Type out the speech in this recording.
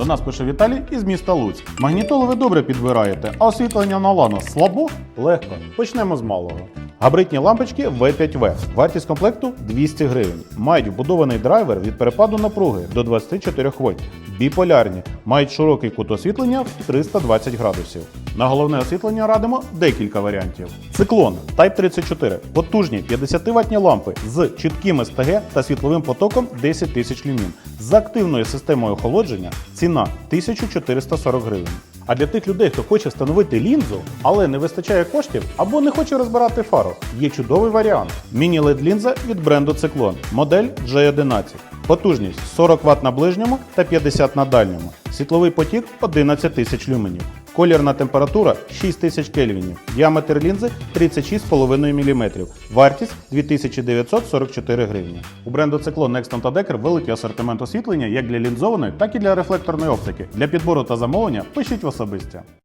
До нас пише Віталій із міста Луцьк. Магнітолу ви добре підбираєте, а освітлення на лана слабо? Легко. Почнемо з малого. Габритні лампочки V5V. Вартість комплекту 200 гривень. Мають вбудований драйвер від перепаду напруги до 24 вольт. Біполярні. Мають широкий кут освітлення в 320 градусів. На головне освітлення радимо декілька варіантів. Циклон Type 34. Потужні 50 ваттні лампи з чітким СТГ та світловим потоком 10 тисяч люмін. З активною системою охолодження ціна 1440 гривень. А для тих людей, хто хоче встановити лінзу, але не вистачає коштів або не хоче розбирати фару, є чудовий варіант. Міні-LED лінза від бренду Циклон, модель J11. Потужність 40 Вт на ближньому та 50 на дальньому. Світловий потік 11 тисяч люменів. Колірна температура 6000 кельвінів. Діаметр лінзи 36,5 мм. Вартість 2944 гривні. У бренду Циклон Nexton та Decker великий асортимент освітлення як для лінзованої, так і для рефлекторної оптики. Для підбору та замовлення пишіть в особисті.